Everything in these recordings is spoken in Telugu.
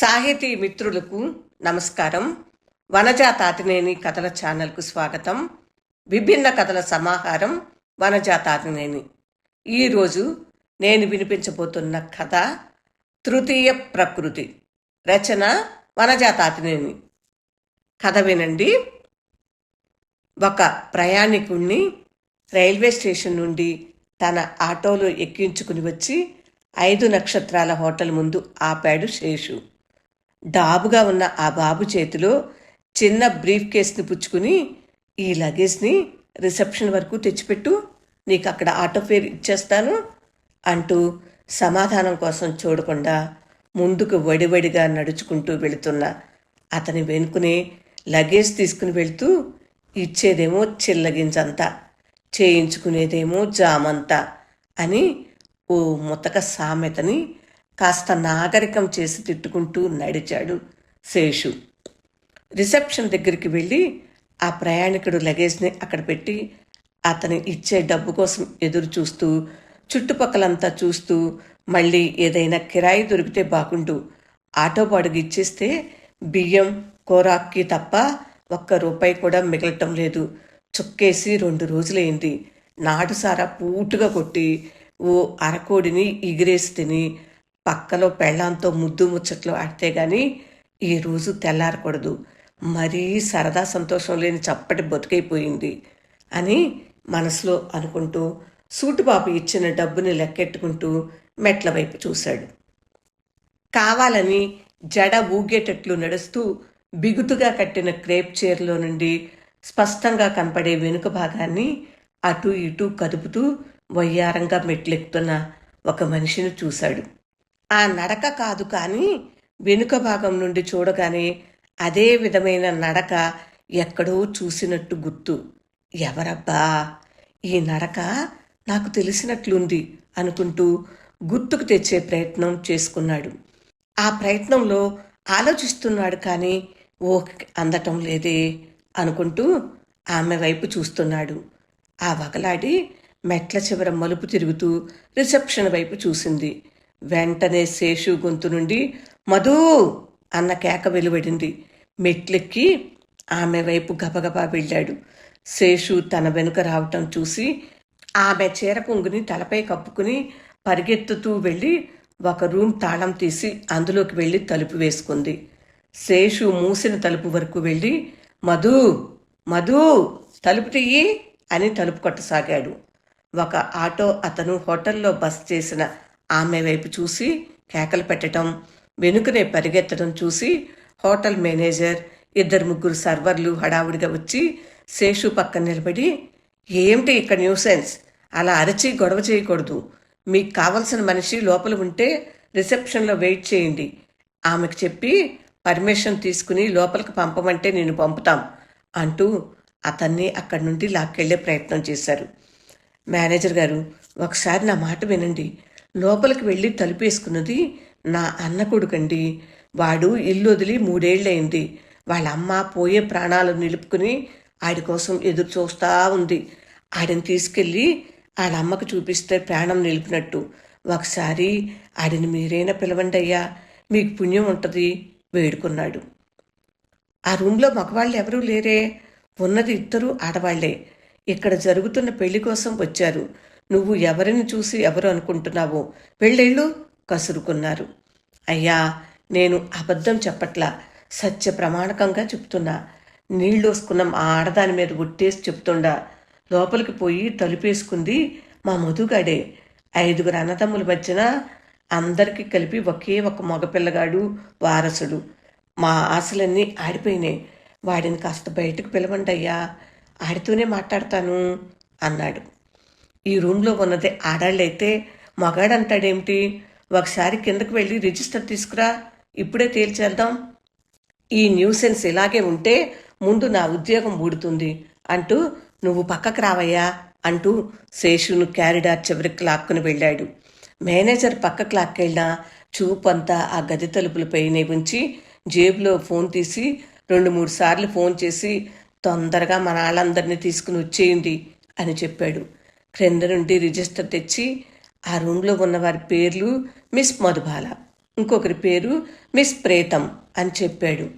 సాహితీ మిత్రులకు నమస్కారం. వనజా తాతినేని కథల ఛానల్కు స్వాగతం. విభిన్న కథల సమాహారం వనజా తాతినేని. ఈరోజు నేను వినిపించబోతున్న కథ తృతీయ ప్రకృతి. రచన వనజా తాతినేని. కథ వినండి. ఒక ప్రయాణికుణ్ణి రైల్వే స్టేషన్ నుండి తన ఆటోలో ఎక్కించుకుని వచ్చి ఐదు నక్షత్రాల హోటల్ ముందు ఆపాడు శేషు. డాబుగా ఉన్న ఆ బాబు చేతిలో చిన్న బ్రీఫ్ కేస్ని పుచ్చుకుని ఈ లగేజ్ని రిసెప్షన్ వరకు తెచ్చిపెట్టు నీకు అక్కడ ఆటో ఫేర్ ఇచ్చేస్తాను అంటూ సమాధానం కోసం చూడకుండా ముందుకు వడివడిగా నడుచుకుంటూ వెళుతున్న అతని వెనుకునే లగేజ్ తీసుకుని వెళుతూ ఇచ్చేదేమో చిల్లగింజంతా చేయించుకునేదేమో జామంతా అని ఓ ముతక సామెతని కాస్త నాగరికం చేసి తిట్టుకుంటూ నడిచాడు శేషు. రిసెప్షన్ దగ్గరికి వెళ్ళి ఆ ప్రయాణికుడు లగేజ్ని అక్కడ పెట్టి అతని ఇచ్చే డబ్బు కోసం ఎదురు చూస్తూ చుట్టుపక్కలంతా చూస్తూ మళ్ళీ ఏదైనా కిరాయి దొరికితే బాగుండు. ఆటో బాడుగు ఇచ్చేస్తే బియ్యం కోరాక్కి తప్ప ఒక్క రూపాయి కూడా మిగలటం లేదు. చుక్కేసి రెండు రోజులైంది. నాటు సారా పూటుగా కొట్టి ఓ అరకోడిని ఎగిరేసి తిని పక్కలో పెళ్ళాంతో ముద్దు ముచ్చట్లు ఆడితే గాని ఈ రోజు తెల్లారకూడదు. మరీ సరదా సంతోషం లేని చప్పటి బతుకైపోయింది అని మనసులో అనుకుంటూ సూటుబాబు ఇచ్చిన డబ్బుని లెక్కెట్టుకుంటూ మెట్ల వైపు చూశాడు. కావాలని జడ ఊగేటట్లు నడుస్తూ బిగుతుగా కట్టిన క్రేప్ చీరలో నుండి స్పష్టంగా కనపడే వెనుక భాగాన్ని అటు ఇటు కదుపుతూ వయ్యారంగా మెట్లెక్కుతున్న ఒక మనిషిని చూశాడు. ఆ నడక కాదు కానీ వెనుక భాగం నుండి చూడగానే అదే విధమైన నడక ఎక్కడో చూసినట్టు గుర్తు. ఎవరబ్బా? ఈ నడక నాకు తెలిసినట్లుంది అనుకుంటూ గుర్తుకు తెచ్చే ప్రయత్నం చేసుకున్నాడు. ఆ ప్రయత్నంలో ఆలోచిస్తున్నాడు కానీ ఓ అందటం లేదే అనుకుంటూ ఆమె వైపు చూస్తున్నాడు. ఆ వగలాడి మెట్ల చివర మలుపు తిరుగుతూ రిసెప్షన్ వైపు చూసింది. వెంటనే శేషు గొంతు నుండి మధు! అన్న కేక వెలువడింది. మెట్లెక్కి ఆమె వైపు గబగబా వెళ్ళాడు. శేషు తన వెనుక రావటం చూసి ఆమె చీర పొంగుని తలపై కప్పుకుని పరిగెత్తుతూ వెళ్ళి ఒక రూమ్ తాళం తీసి అందులోకి వెళ్ళి తలుపు వేసుకుంది. శేషు మూసిన తలుపు వరకు వెళ్ళి మధు! మధు! తలుపు తీయి! అని తలుపు కొట్టసాగాడు. ఒక ఆటో అతను హోటల్లో బస్ చేసిన ఆమె వైపు చూసి కేకలు పెట్టడం వెనుకనే పరిగెత్తడం చూసి హోటల్ మేనేజర్ ఇద్దరు ముగ్గురు సర్వర్లు హడావుడిగా వచ్చి శేషు పక్కన నిలబడి ఏమిటి ఇక్కడ న్యూసెన్స్? అలా అరచి గొడవ చేయకూడదు. మీకు కావలసిన మనిషి లోపల ఉంటే రిసెప్షన్లో వెయిట్ చేయండి. ఆమెకు చెప్పి పర్మిషన్ తీసుకుని లోపలికి పంపమంటే నేను పంపుతాం అంటూ అతన్ని అక్కడి నుండి లాక్కెళ్ళే ప్రయత్నం చేశారు. మేనేజర్ గారు ఒకసారి నా మాట వినండి. లోపలికి వెళ్ళి తలుపేసుకున్నది నా అన్న కొడుకండి. వాడు ఇల్లు వదిలి మూడేళ్ళయింది. వాళ్ళ అమ్మ పోయే ప్రాణాలు నిలుపుకుని ఆడి కోసం ఎదురు చూస్తా ఉంది. ఆడిని తీసుకెళ్ళి వాళ్ళ అమ్మకు చూపిస్తే ప్రాణం నిలిపినట్టు. ఒకసారి ఆడిని మీరైనా పిలవండి అయ్యా మీకు పుణ్యం ఉంటుంది వేడుకున్నాడు. ఆ రూమ్లో మగవాళ్ళు ఎవరూ లేరే. ఉన్నది ఇద్దరు ఆడవాళ్ళే. ఇక్కడ జరుగుతున్న పెళ్ళి కోసం వచ్చారు. నువ్వు ఎవరిని చూసి ఎవరు అనుకుంటున్నావు వెళ్ళేళ్ళు కసురుకున్నారు. అయ్యా నేను అబద్ధం చెప్పట్లా సత్య ప్రమాణకంగా చెప్తున్నా. నీళ్ళు వసుకున్న ఆ ఆడదాని మీద ఒట్టేసి చెప్తుండా. లోపలికి పోయి తలుపేసుకుంది మా మధుగాడే. ఐదుగురు అన్నదమ్ముల మధ్యన అందరికీ కలిపి ఒకే ఒక మగపిల్లగాడు వారసుడు. మా ఆశలన్నీ ఆడిపోయినాయి. వాడిని కాస్త బయటకు పిలవండి అయ్యా ఆడితోనే మాట్లాడతాను అన్నాడు. ఈ రూమ్లో ఉన్నది ఆడాళ్ళైతే మగాడంటాడేమిటి ఒకసారి కిందకు వెళ్ళి రిజిస్టర్ తీసుకురా. ఇప్పుడే తేల్చేద్దాం. ఈ న్యూసెన్స్ ఇలాగే ఉంటే ముందు నా ఉద్యోగం ఊడుతుంది అంటూ నువ్వు పక్కకు రావయ్యా అంటూ శేషును క్యారిడార్ చివరికి లాక్కుని వెళ్ళాడు. మేనేజర్ పక్కకు లాక్కెళ్ళినా చూపంతా ఆ గది తలుపులపైనే ఉంచి జేబులో ఫోన్ తీసి రెండు మూడు సార్లు ఫోన్ చేసి తొందరగా మన వాళ్ళందరినీ తీసుకుని వచ్చేయండి అని చెప్పాడు. క్రింద నుండి రిజిస్టర్ తెచ్చి ఆ రూమ్లో ఉన్న వారి పేర్లు మిస్ మధుబాల ఇంకొకరి పేరు మిస్ ప్రేతం అని చెప్పాడు.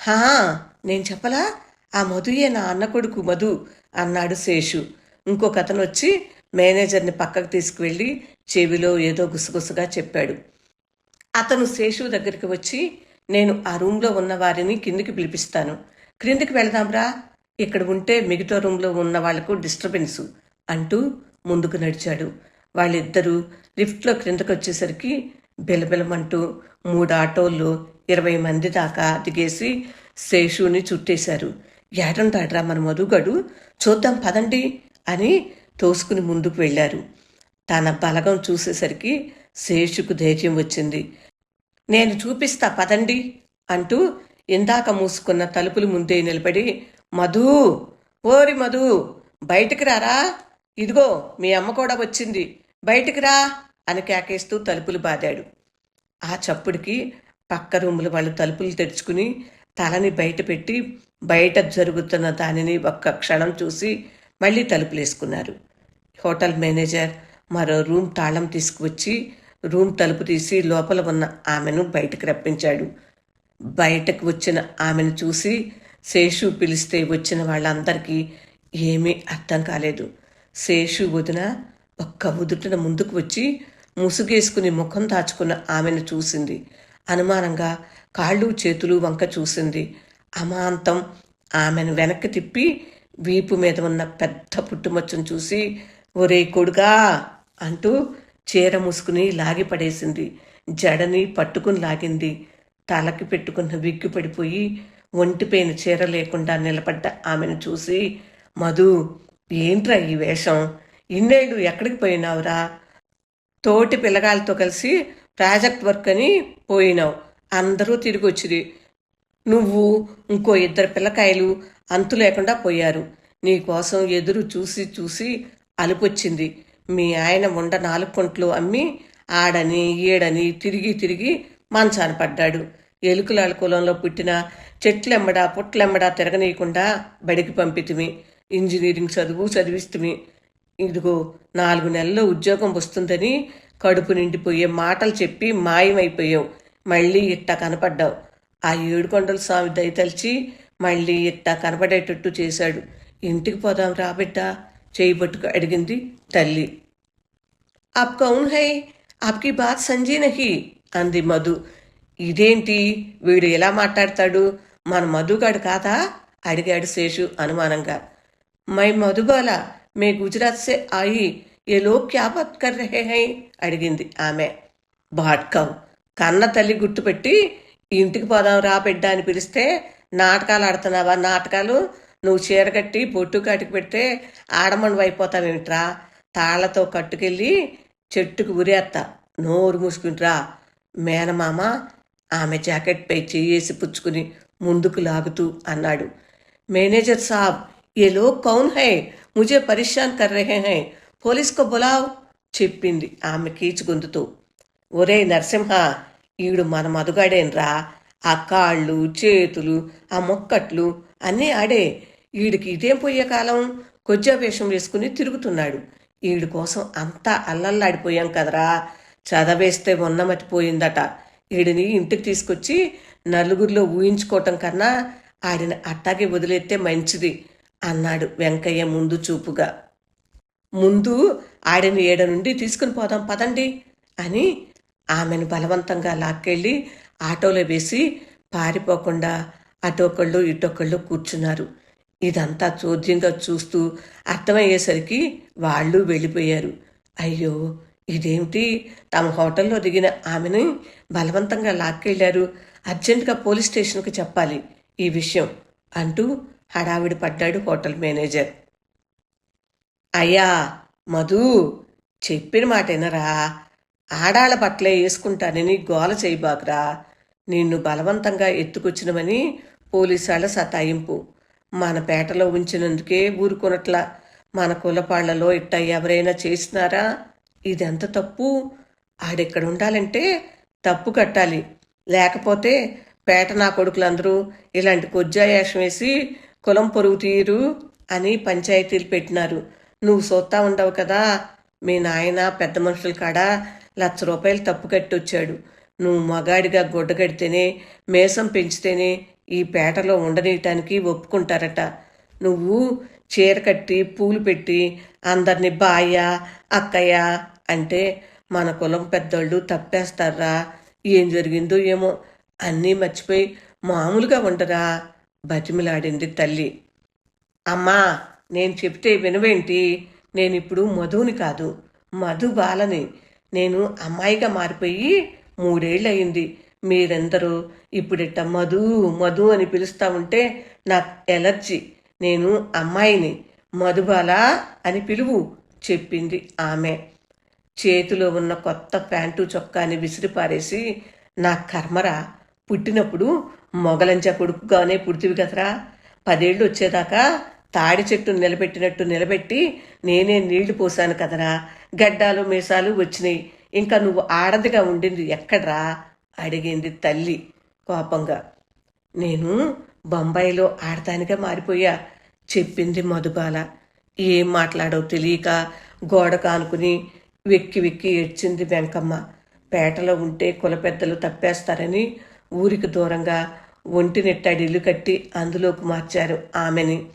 హా నేను చెప్పలా? ఆ మధుయే నా అన్న కొడుకు మధు అన్నాడు శేషు. ఇంకొక అతను వచ్చి మేనేజర్ని పక్కకు తీసుకువెళ్ళి చెవిలో ఏదో గుసగుసగా చెప్పాడు. అతను శేషు దగ్గరికి వచ్చి నేను ఆ రూమ్లో ఉన్న వారిని కిందికి పిలిపిస్తాను. క్రిందికి వెళదాంరా? ఇక్కడ ఉంటే మిగతా రూమ్లో ఉన్న వాళ్ళకు డిస్టర్బెన్సు. అంటూ ముందుకు నడిచాడు. వాళ్ళిద్దరూ లిఫ్ట్లో క్రిందకు వచ్చేసరికి బిలబిలమంటూ మూడు ఆటోల్లో ఇరవై మంది దాకా దిగేసి శేషుని చుట్టేశారు. ఏడంటాడ్రా మన మధుగడు? చూద్దాం పదండి అని తోసుకుని ముందుకు వెళ్ళారు. తన బలగం చూసేసరికి శేషుకు ధైర్యం వచ్చింది. నేను చూపిస్తా పదండి అంటూ ఇందాక మూసుకున్న తలుపులు ముందే నిలబడి మధు! ఓరి మధు! బయటికి రారా? ఇదిగో మీ అమ్మ కూడా వచ్చింది. బయటికి రా అని కేకేస్తూ తలుపులు బాదాడు. ఆ చప్పుడికి పక్క రూములు వాళ్ళు తలుపులు తెరుచుకుని తలని బయట పెట్టి బయట జరుగుతున్న దానిని ఒక్క క్షణం చూసి మళ్ళీ తలుపులేసుకున్నారు. హోటల్ మేనేజర్ మరో రూమ్ తాళం తీసుకువచ్చి రూమ్ తలుపు తీసి లోపల ఉన్న ఆమెను బయటకు రప్పించాడు. బయటకు వచ్చిన ఆమెను చూసి శేషు పిలిస్తే వచ్చిన వాళ్ళందరికీ ఏమీ అర్థం కాలేదు. శేషు వదిన ఒక్క ఉదుటిన ముందుకు వచ్చి ముసుగేసుకుని ముఖం దాచుకున్న ఆమెను చూసింది. అనుమానంగా కాళ్ళు చేతులు వంక చూసింది. అమాంతం ఆమెను వెనక్కి తిప్పి వీపు మీద ఉన్న పెద్ద పుట్టుమచ్చను చూసి ఒరే కొడుగా అంటూ చీర ముసుకుని లాగి పడేసింది. జడని పట్టుకుని లాగింది. తలకి పెట్టుకున్న విగ్గు పడిపోయి ఒంటిపైన చీర లేకుండా నిలబడ్డ ఆమెను చూసి మధు ఏంట్రా ఈ వేషం? ఇన్నేళ్ళు ఎక్కడికి పోయినావురా? తోటి పిల్లగాళ్ళతో కలిసి ప్రాజెక్ట్ వర్క్ అని పోయినావు. అందరూ తిరిగి వచ్చిరి నువ్వు ఇంకో ఇద్దరు పిల్లకాయలు అంతు లేకుండా పోయారు. నీకోసం ఎదురు చూసి చూసి అలుపొచ్చింది. మీ ఆయన ఉండ నాలుగు కొంట్లు అమ్మి ఆడని ఈడని తిరిగి తిరిగి మంచాన పడ్డాడు. ఎలుకలాల కులంలో పుట్టిన చెట్లెమ్మడా పుట్లెమ్మడా తిరగనీయకుండా బడికి పంపితిమి. ఇంజనీరింగ్ చదువు చదివిస్తుమి ఇదిగో నాలుగు నెలల్లో ఉద్యోగం వస్తుందని కడుపు నిండిపోయే మాటలు చెప్పి మాయమైపోయావు. మళ్ళీ ఇట్టా కనపడ్డావు. ఆ ఏడుకొండల స్వామి దయతలిచి మళ్ళీ ఇట్టా కనపడేటట్టు చేశాడు. ఇంటికి పోదాం రా చేయబట్టుకు చేయి పట్టుకు అడిగింది తల్లి. ఆప్ కౌన్ హై ఆప్కి బాత్ సంజీనహి అంది మధు. ఇదేంటి వీడు ఎలా మాట్లాడతాడు? మన మధుగాడు కాదా? అడిగాడు శేషు అనుమానంగా. మై మధుబాల మే గుజరాత్ సే ఆయి ఏ లోగ్ క్యా బాత్ కర్ రహే హై అడిగింది ఆమె బాట్కవ్ కన్న తల్లి గుర్తుపెట్టి ఇంటికి పోదాం రా బిడ్డ అని పిలిస్తే నాటకాలు ఆడుతున్నావా నాటకాలు నువ్వు చీర కట్టి బొట్టు కాటికి పెడితే ఆడమణి అయిపోతావేమిట్రా తాళ్ళతో కట్టుకెళ్ళి చెట్టుకు ఉరేత్తా నోరు మూసుకుంట్రా మేనమామ ఆమె జాకెట్ పై చేయేసి పుచ్చుకుని ముందుకు లాగుతూ అన్నాడు మేనేజర్ సాబ్ ఏ లోగ్ కౌన్ హై ముజే పరిశాన్ కర్ రహే హై పోలీస్కో బులావ్ చెప్పింది ఆమె కీచుగొంతుతూ ఒరే నరసింహ ఈడు మన మధుగాడేన్రా ఆ కాళ్ళు చేతులు ఆ మొక్కట్లు అన్నీ ఆడే ఈడికి ఇదేం పోయే కాలం కొజ్జా వేషం వేసుకుని తిరుగుతున్నాడు ఈడి కోసం అంతా అల్లల్లాడిపోయాం కదరా చదవేస్తే ఉన్నమతిపోయిందట ఈడిని ఇంటికి తీసుకొచ్చి నలుగురిలో ఊహించుకోవటం కన్నా ఆడిని అట్టాగే వదిలేస్తే మంచిది అన్నాడు వెంకయ్య ముందు చూపుగా. ముందు ఆడని ఏడ నుండి తీసుకుని పోదాం పదండి అని ఆమెను బలవంతంగా లాక్కెళ్ళి ఆటోలో వేసి పారిపోకుండా అటొకళ్ళు ఇటొకళ్ళు కూర్చున్నారు. ఇదంతా చోద్యంగా చూస్తూ అర్థమయ్యేసరికి వాళ్ళు వెళ్ళిపోయారు. అయ్యో ఇదేమిటి? తమ హోటల్లో దిగిన ఆమెని బలవంతంగా లాక్కెళ్ళారు అర్జెంటుగా పోలీస్ స్టేషన్కి చెప్పాలి ఈ విషయం అంటూ హడావిడి పడ్డాడు హోటల్ మేనేజర్. అయ్యా మధు చెప్పిన మాట మాటేనరా ఆడాళ్ళ బట్టలే వేసుకుంటానని గోల చేయబాకురా నిన్ను బలవంతంగా ఎత్తుకొచ్చినమని పోలీసాల సతాయింపు. మన పేటలో ఉంచినందుకే ఊరుకొనట్లా మన కులపాళ్ళలో ఇట్ట ఎవరైనా చేసినారా? ఇదెంత తప్పు? ఆడెక్కడ ఉండాలంటే తప్పు కట్టాలి. లేకపోతే పేట నా కొడుకులందరూ ఇలాంటి కొజ్జాయాషం వేసి కులం పొరుగు తీరు అని పంచాయతీలు పెట్టినారు. నువ్వు సోత్తా ఉండవు కదా. మీ నాయన పెద్ద మనుషుల కాడ లక్ష రూపాయలు తప్పు కట్టి వచ్చాడు నువ్వు మగాడిగా గుడ్డ కడితేనే మేసం పెంచితేనే ఈ పేటలో ఉండనీయటానికి ఒప్పుకుంటారట. నువ్వు చీర కట్టి పూలు పెట్టి అందరిని బాయ్య అక్కయ్య అంటే మన కులం పెద్దోళ్ళు తప్పేస్తారా? ఏం జరిగిందో ఏమో అన్నీ మర్చిపోయి మామూలుగా ఉండరా? బతిమిలాడింది తల్లి. అమ్మా నేను చెప్తే వినవేంటి? నేను ఇప్పుడు మధుని కాదు మధు బాలని. నేను అమ్మాయిగా మారిపోయి మూడేళ్ళు అయింది ఇప్పుడిట్ట మధు మధు అని పిలుస్తా ఉంటే నాకు ఎలర్జీ. నేను అమ్మాయిని మధుబాల అని పిలువు చెప్పింది ఆమె. చేతిలో ఉన్న కొత్త ప్యాంటు చొక్కాని విసిరిపారేసి నా కర్మరా పుట్టినప్పుడు మొగలంచ కొడుకుగానే పుడితివి కదరా. పదేళ్ళు వచ్చేదాకా తాడి చెట్టు నిలబెట్టినట్టు నిలబెట్టి నేనే నీళ్ళు పోసాను కదరా. గడ్డాలు మీసాలు వచ్చినాయి. ఇంకా నువ్వు ఆడదిగా ఉండింది ఎక్కడ్రా? అడిగింది తల్లి కోపంగా. నేను బొంబాయిలో ఆడదానిగా మారిపోయా చెప్పింది మధుబాల. ఏం మాట్లాడో తెలియక గోడ కానుకుని వెక్కి వెక్కి ఏడ్చింది వెంకమ్మ. పేటలో ఉంటే కుల పెద్దలు తప్పేస్తారని ఊరికి దూరంగా ఒంటి నెట్టాడి ఇల్లు కట్టి అందులోకి మార్చారు ఆమెని.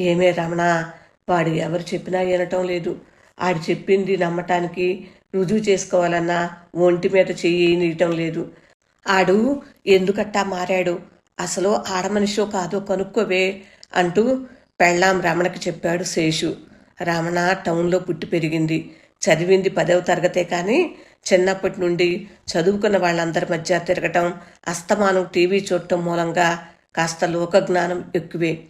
ఏమే రమణ వాడు ఎవరు చెప్పినా వినటం లేదు. ఆడు చెప్పింది నమ్మటానికి రుజువు చేసుకోవాలన్నా ఒంటి మీద చెయ్యి నీయటం లేదు. ఆడు ఎందుకట్టా మారాడు? అసలు ఆడమనిషో కాదో కనుక్కోవే అంటూ పెళ్ళాం రమణకి చెప్పాడు శేషు. రమణ టౌన్లో పుట్టి పెరిగింది. చదివింది పదవ తరగతే కానీ చిన్నప్పటి నుండి చదువుకున్న వాళ్ళందరి మధ్య తిరగటం అస్తమానం టీవీ చూడటం మూలంగా కాస్త లోకజ్ఞానం ఎక్కువే.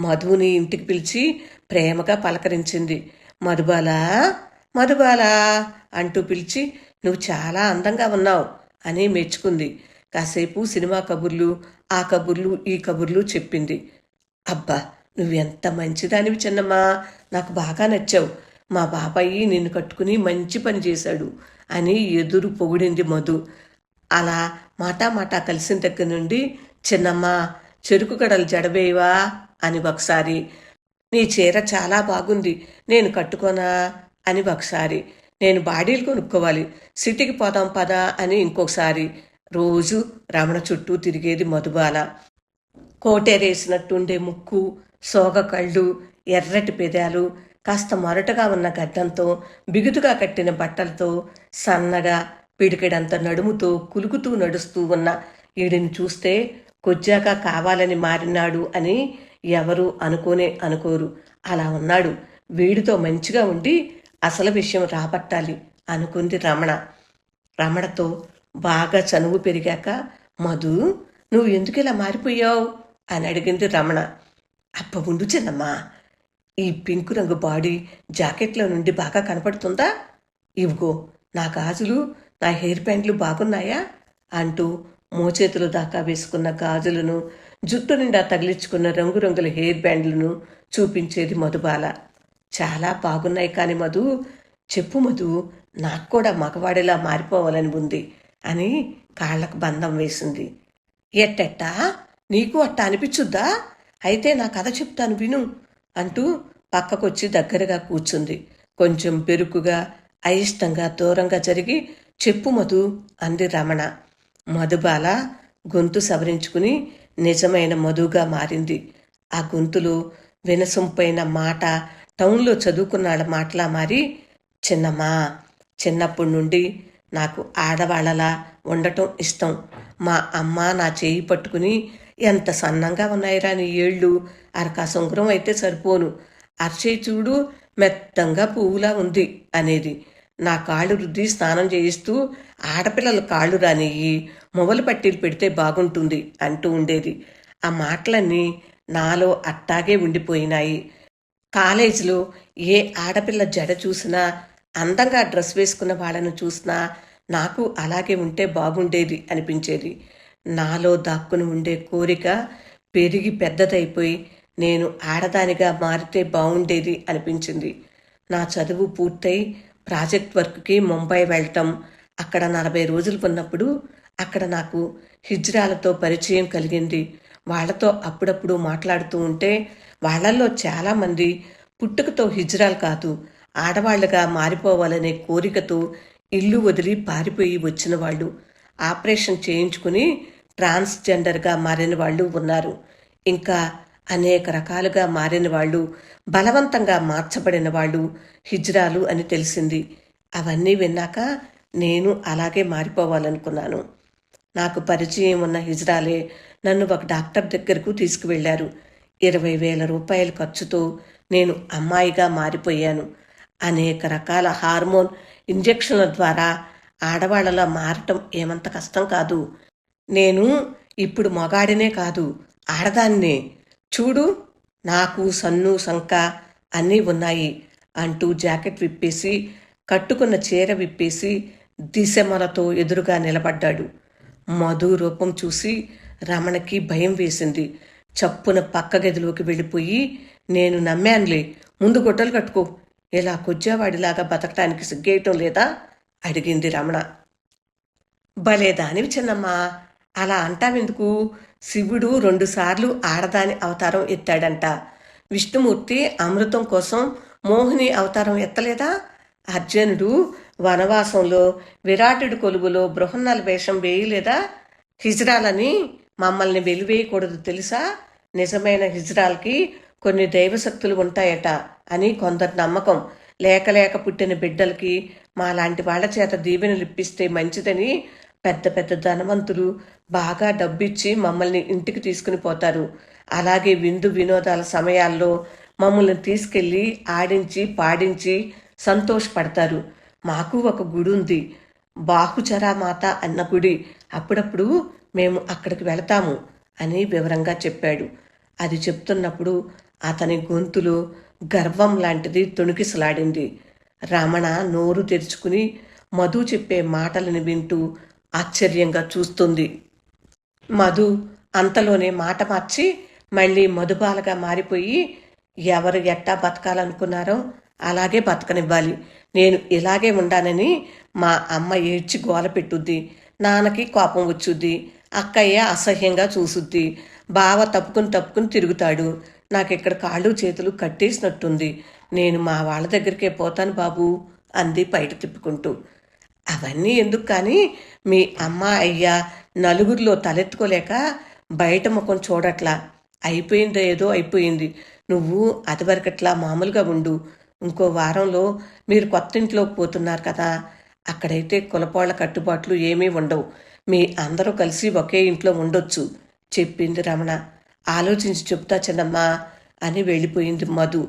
మధుని ఇంటికి పిలిచి ప్రేమగా పలకరించింది. మధుబాల మధుబాల అంటూ పిలిచి నువ్వు చాలా అందంగా ఉన్నావు అని మెచ్చుకుంది. కాసేపు సినిమా కబుర్లు ఆ కబుర్లు ఈ కబుర్లు చెప్పింది. అబ్బా నువ్వెంత మంచిదానివి చిన్నమ్మా నాకు బాగా నచ్చావు. మా బాబాయి నిన్ను కట్టుకుని మంచి పని చేశాడు. అని ఎదురు పొగిడింది మధు. అలా మాటా మాటా కలిసిన దగ్గర నుండి చిన్నమ్మ చెరుకు గడలు జడవేయవా? అని ఒకసారి నీ చీర చాలా బాగుంది నేను కట్టుకోనా? అని ఒకసారి నేను బాడీలు కొనుక్కోవాలి సిటీకి పోదాం పదా? అని ఇంకొకసారి రోజు రమణ చుట్టూ తిరిగేది మధుబాల కోటేరేసినట్టుండే ముక్కు సోగ కళ్ళు ఎర్రటి పెదాలు కాస్త మొరటగా ఉన్న గడ్డంతో బిగుతుగా కట్టిన బట్టలతో సన్నగా పిడికెడంత నడుముతో కులుకుతూ నడుస్తూ ఉన్న ఈడిని చూస్తే కొజ్జాక కావాలని మారినాడు అని ఎవరు అనుకోనే అనుకోరు. అలా ఉన్నాడు. వీడితో మంచిగా ఉండి అసలు విషయం రాబట్టాలి అనుకుంది రమణ. రమణతో బాగా చనువు పెరిగాక మధు నువ్వు ఎందుకు ఇలా మారిపోయావు? అని అడిగింది రమణ. అప్ప ఉండు చిన్నమ్మా ఈ పింక్ రంగు బాడీ జాకెట్లో నుండి బాగా కనపడుతుందా? ఇవిగో నా గాజులు నా హెయిర్ బ్యాండ్లు బాగున్నాయా? అంటూ మోచేతులు దాకా వేసుకున్న గాజులను జుట్టు నిండా తగిలించుకున్న రంగురంగుల హెయిర్ బ్యాండ్లను చూపించేది మధుబాల. చాలా బాగున్నాయి కాని మధు చెప్పు మధు నాకు కూడా మగవాడిలా మారిపోవాలని ఉంది అని కాళ్ళకు బంధం వేసింది. ఎట్టెట్టా? నీకు అట్ట అనిపించుద్దా? అయితే నా కథ చెప్తాను విను. అంటూ పక్కకొచ్చి దగ్గరగా కూర్చుంది. కొంచెం పెరుకుగా అయిష్టంగా దూరంగా జరిగి చెప్పు మధు అంది రమణ. మధుబాల గొంతు సవరించుకుని నిజమైన మధుగా మారింది. ఆ గొంతులో వినసొంపైన మాట టౌన్లో చదువుకున్నాళ్ళ మాటలా మారి చిన్నమ్మా చిన్నప్పటి నుండి నాకు ఆడవాళ్ళలా ఉండటం ఇష్టం. మా అమ్మ నా చేయి పట్టుకుని ఎంత సన్నంగా ఉన్నాయిరా నీ ఏళ్ళు. అరకాసంకురం అయితే సరిపోను. అర్చయ్య చూడు మెత్తంగా పువ్వులా ఉంది అనేది. నా కాళ్ళు రుద్ది స్నానం చేయిస్తూ ఆడపిల్లల కాళ్ళు రానియ్యి. మొబలు పట్టీలు పెడితే బాగుంటుంది అంటూ ఉండేది. ఆ మాటలన్నీ నాలో అట్టాగే ఉండిపోయినాయి. కాలేజీలో ఏ ఆడపిల్ల జడ చూసినా అందంగా డ్రెస్ వేసుకున్న వాళ్ళను చూసినా నాకు అలాగే ఉంటే బాగుండేది అనిపించేది. నాలో దాక్కుని ఉండే కోరిక పెరిగి పెద్దదైపోయి నేను ఆడదానిగా మారితే బాగుండేది అనిపించింది. నా చదువు పూర్తయి ప్రాజెక్ట్ వర్క్కి ముంబై వెళ్ళటం అక్కడ నలభై రోజులు ఉన్నప్పుడు అక్కడ నాకు హిజ్రాలతో పరిచయం కలిగింది. వాళ్ళతో అప్పుడప్పుడు మాట్లాడుతూ ఉంటే వాళ్ళల్లో చాలామంది పుట్టుకతో హిజ్రాలు కాదు ఆడవాళ్ళుగా మారిపోవాలనే కోరికతో ఇల్లు వదిలి పారిపోయి వచ్చిన వాళ్ళు. ఆపరేషన్ చేయించుకుని ట్రాన్స్జెండర్గా మారిన వాళ్ళు ఉన్నారు. ఇంకా అనేక రకాలుగా మారిన వాళ్ళు బలవంతంగా మార్చబడిన వాళ్ళు హిజ్రాలు అని తెలిసింది. అవన్నీ విన్నాక నేను అలాగే మారిపోవాలనుకున్నాను. నాకు పరిచయం ఉన్న హిజ్రాలే నన్ను ఒక డాక్టర్ దగ్గరకు తీసుకువెళ్ళారు ఇరవై వేల రూపాయల ఖర్చుతో నేను అమ్మాయిగా మారిపోయాను. అనేక రకాల హార్మోన్ ఇంజెక్షన్ల ద్వారా ఆడవాళ్ళలా మారటం ఏమంత కష్టం కాదు. నేను ఇప్పుడు మొగాడినే కాదు ఆడదాన్నే. చూడు నాకు సన్ను సంక అన్నీ ఉన్నాయి అంటూ జాకెట్ విప్పేసి కట్టుకున్న చీర విప్పేసి దిశమలతో ఎదురుగా నిలబడ్డాడు. మధు రూపం చూసి రమణకి భయం వేసింది. చప్పున పక్క గదిలోకి వెళ్ళిపోయి నేను నమ్మానులే ముందు గుట్టలు కట్టుకో. ఇలా కొజ్జావాడిలాగా బతకటానికి సిగ్గేయటం లేదా? అడిగింది రమణ. భలే దానివి చిన్నమ్మా అలా అంటావెందుకు? శివుడు రెండుసార్లు ఆడదాని అవతారం ఎత్తాడంట. విష్ణుమూర్తి అమృతం కోసం మోహిని అవతారం ఎత్తలేదా? అర్జునుడు వనవాసంలో విరాటుడి కొలువులో బృహన్నల వేషం వేయలేదా? హిజ్రాలని మమ్మల్ని వెలివేయకూడదు తెలుసా? నిజమైన హిజ్రాల్కి కొన్ని దైవశక్తులు ఉంటాయట అని కొందరు నమ్మకం. లేక లేక పుట్టిన బిడ్డలకి మా లాంటి వాళ్ళ చేత దీవెనలు ఇప్పిస్తే మంచిదని పెద్ద పెద్ద ధనవంతులు బాగా డబ్బిచ్చి మమ్మల్ని ఇంటికి తీసుకుని పోతారు. అలాగే విందు వినోదాల సమయాల్లో మమ్మల్ని తీసుకెళ్ళి ఆడించి పాడించి సంతోషపడతారు. మాకు ఒక గుడి ఉంది బాహుచరామాత అన్న గుడి. అప్పుడప్పుడు మేము అక్కడికి వెళతాము అని వివరంగా చెప్పాడు. అది చెప్తున్నప్పుడు అతని గొంతులో గర్వం లాంటిది తొణికిసలాడింది. రమణ నోరు తెరుచుకుని మధు చెప్పే మాటలను వింటూ ఆశ్చర్యంగా చూస్తుంది. మధు అంతలోనే మాట మార్చి మళ్ళీ మధుబాలగా మారిపోయి ఎవరు ఎట్టా బతకాలనుకున్నారో అలాగే బతకనివ్వాలి. నేను ఇలాగే ఉండానని మా అమ్మ ఏడ్చి గోల పెట్టుద్ది. నాన్నకి కోపం వచ్చుద్ది. అక్కయ్య అసహ్యంగా చూసుద్ది. బావ తప్పుకుని తప్పుకుని తిరుగుతాడు. నాకు ఇక్కడ కాళ్ళు చేతులు కట్టేసినట్టుంది. నేను మా వాళ్ళ దగ్గరికే పోతాను బాబు అంది బయట తిప్పుకుంటూ. అవన్నీ ఎందుకు కానీ మీ అమ్మ అయ్యా నలుగురిలో తలెత్తుకోలేక బయట ముఖం చూడట్లా. అయిపోయిందో ఏదో అయిపోయింది. నువ్వు అదివరకట్లా మామూలుగా ఉండు. ఇంకో వారంలో మీరు కొత్త ఇంట్లోకి పోతున్నారు కదా. అక్కడైతే కులపోళ్ళ కట్టుబాట్లు ఏమీ ఉండవు. మీ అందరూ కలిసి ఒకే ఇంట్లో ఉండొచ్చు చెప్పింది రమణ. ఆలోచించి చెప్తా చిన్నమ్మా అని వెళ్ళిపోయింది మధు.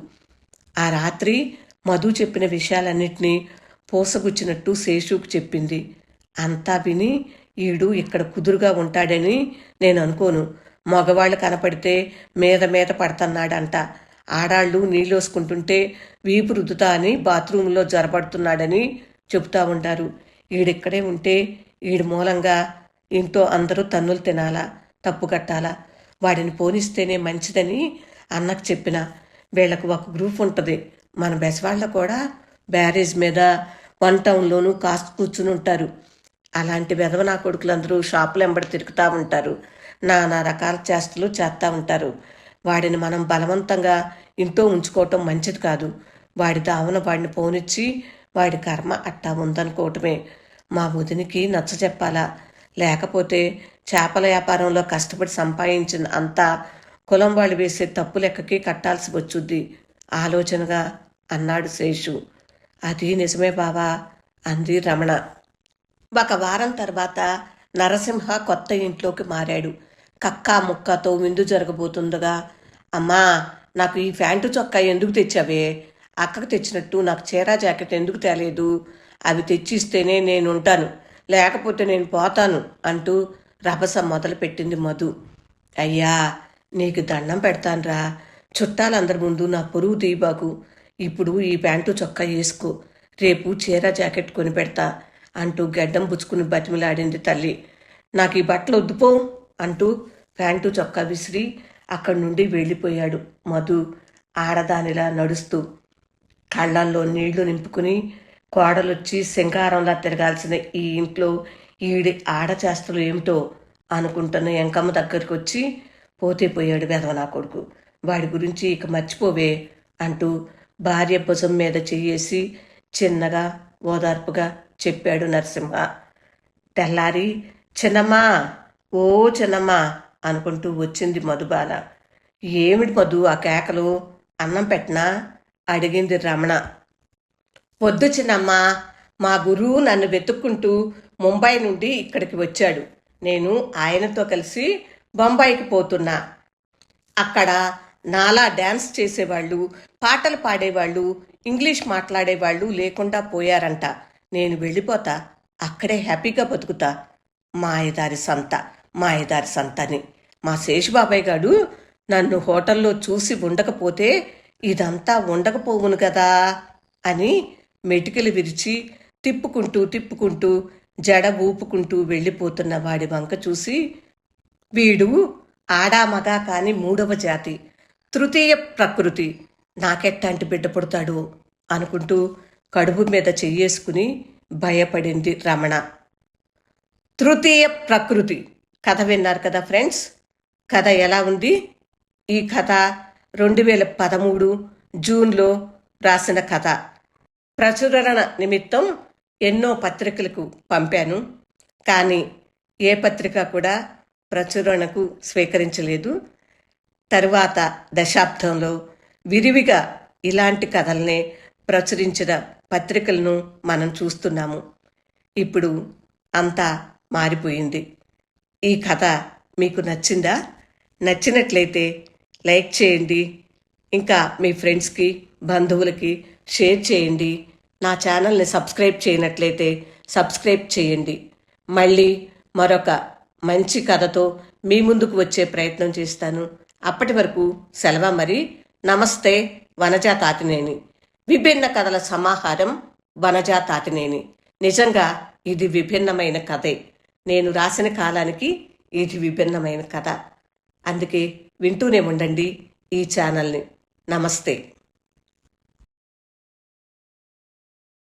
ఆ రాత్రి మధు చెప్పిన విషయాలన్నింటినీ పూసగుచ్చినట్టు శేషుకు చెప్పింది. అంతా విని ఈడు ఇక్కడ కుదురుగా ఉంటాడని నేను అనుకోను. మగవాళ్ళు కనపడితే మీద మీద పడుతున్నాడంట. ఆడాళ్ళు నీళ్ళోసుకుంటుంటే వీపు రుద్దుతా అని బాత్రూంలో జరబడుతున్నాడని చెబుతా ఉంటారు ఈడిక్కడే ఉంటే ఈడి మూలంగా ఇంట్లో అందరూ తన్నులు తినాలా తప్పు కట్టాలా? వాడిని పోనిస్తేనే మంచిదని అన్నకు చెప్పిన. వీళ్ళకు ఒక గ్రూప్ ఉంటుంది. మన బెసవాళ్ళ కూడా బ్యారేజ్ మీద వన్ టౌన్లోనూ కాస్త కూర్చుని ఉంటారు. అలాంటి వెధవనా కొడుకులందరూ షాపులు ఎంబడి తిరుగుతూ ఉంటారు. నానా రకాల చేష్టలు చేస్తూ ఉంటారు. వాడిని మనం బలవంతంగా ఇంట్లో ఉంచుకోవటం మంచిది కాదు. వాడి దావన వాడిని పోనిచ్చి వాడి కర్మ అట్టా ఉందనుకోవటమే. మా వదినికి నచ్చ చెప్పాలా? లేకపోతే చేపల వ్యాపారంలో కష్టపడి సంపాదించిన అంతా కులం వాళ్ళు వేసే తప్పు లెక్కకి కట్టాల్సి వచ్చుద్ది. ఆలోచనగా అన్నాడు శేషు. అది నిజమే బావా అంది రమణ. ఒక వారం తర్వాత నరసింహ కొత్త ఇంట్లోకి మారాడు. కక్కా ముక్కతో విందు జరగబోతుండగా అమ్మా నాకు ఈ ప్యాంటు చొక్కా ఎందుకు తెచ్చావే? అక్కకు తెచ్చినట్టు నాకు చీర జాకెట్ ఎందుకు తేలేదు? అవి తెచ్చిస్తేనే నేను ఉంటాను లేకపోతే నేను పోతాను అంటూ రభస మొదలుపెట్టింది మధు. అయ్యా నీకు దండం పెడతాన్రా. చుట్టాలందరి ముందు నా పొరుగు తీయబాకు. ఇప్పుడు ఈ ప్యాంటు చొక్కా వేసుకో. రేపు చీర జాకెట్ కొని పెడతా అంటూ గడ్డం పుచ్చుకుని బతిమిలాడింది తల్లి. నాకు ఈ బట్టలు వద్దుపో అంటూ ప్యాంటు చొక్కా విసిరి అక్కడి నుండి వెళ్ళిపోయాడు మధు ఆడదానిలా నడుస్తూ. కళ్ళల్లో నీళ్ళు నింపుకుని కోడలొచ్చి శంకారంలా తిరగాల్సిన ఈ ఇంట్లో ఈడి ఆడచేస్తలు ఏమిటో అనుకుంటున్న ఎంకమ్మ దగ్గరికి వచ్చి పోతే పోయాడు వెధవనా కొడుకు. వాడి గురించి ఇక మర్చిపోవే అంటూ భార్య భుజం మీద చెయ్యేసి చిన్నగా ఓదార్పుగా చెప్పాడు నరసింహ. తెల్లారి చిన్నమ్మా ఓ చిన్నమ్మా అనుకుంటూ వచ్చింది మధుబాల. ఏమిటి మధు ఆ కేకలు? అన్నం పెట్టనా? అడిగింది రమణ. పొద్దు చిన్నమ్మా మా గురువు నన్ను వెతుక్కుంటూ ముంబై నుండి ఇక్కడికి వచ్చాడు. నేను ఆయనతో కలిసి బొంబాయికి పోతున్నా. అక్కడ నాలా డ్యాన్స్ చేసేవాళ్ళు పాటలు పాడేవాళ్ళు ఇంగ్లీష్ మాట్లాడేవాళ్ళు లేకుండా పోయారంట. నేను వెళ్ళిపోతా అక్కడే హ్యాపీగా బతుకుతా. మాయదారి సంత మాయదారి సంతని. మా శేషుబాబాయ్ గారు నన్ను హోటల్లో చూసి ఉండకపోతే ఇదంతా ఉండకపోవును కదా అని మెటికలు విరిచి తిప్పుకుంటూ తిప్పుకుంటూ జడ ఊపుకుంటూ వెళ్ళిపోతున్న వాడి వంక చూసి వీడు ఆడా మగా కాని మూడవ జాతి. తృతీయ ప్రకృతి. నాకెట్టాంటి బిడ్డ పుడతాడు? అనుకుంటూ కడుపు మీద చెయ్యేసుకుని భయపడింది రమణ. తృతీయ ప్రకృతి. కథ విన్నారు కదా ఫ్రెండ్స్? కథ ఎలా ఉంది? ఈ కథ రెండు వేల పదమూడు జూన్లో రాసిన కథ. ప్రచురణ నిమిత్తం ఎన్నో పత్రికలకు పంపాను. కానీ ఏ పత్రిక కూడా ప్రచురణకు స్వీకరించలేదు. తరువాత దశాబ్దంలో విరివిగా ఇలాంటి కథల్నే ప్రచురించిన పత్రికలను మనం చూస్తున్నాము. ఇప్పుడు అంతా మారిపోయింది. ఈ కథ మీకు నచ్చిందా? నచ్చినట్లయితే లైక్ చేయండి. ఇంకా మీ ఫ్రెండ్స్కి బంధువులకి షేర్ చేయండి. నా ఛానల్ని సబ్స్క్రైబ్ చేయనట్లయితే సబ్స్క్రైబ్ చేయండి. మళ్ళీ మరొక మంచి కథతో మీ ముందుకు వచ్చే ప్రయత్నం చేస్తాను. అప్పటి వరకు సెలవు మరి. నమస్తే వనజా తాతినేని. విభిన్న కథల సమాహారం వనజా తాతినేని. నిజంగా ఇది విభిన్నమైన కథే. నేను రాసిన కాలానికి ఇది విభిన్నమైన కథ. అందుకే వింటూనే ఉండండి ఈ ఛానల్ని. నమస్తే.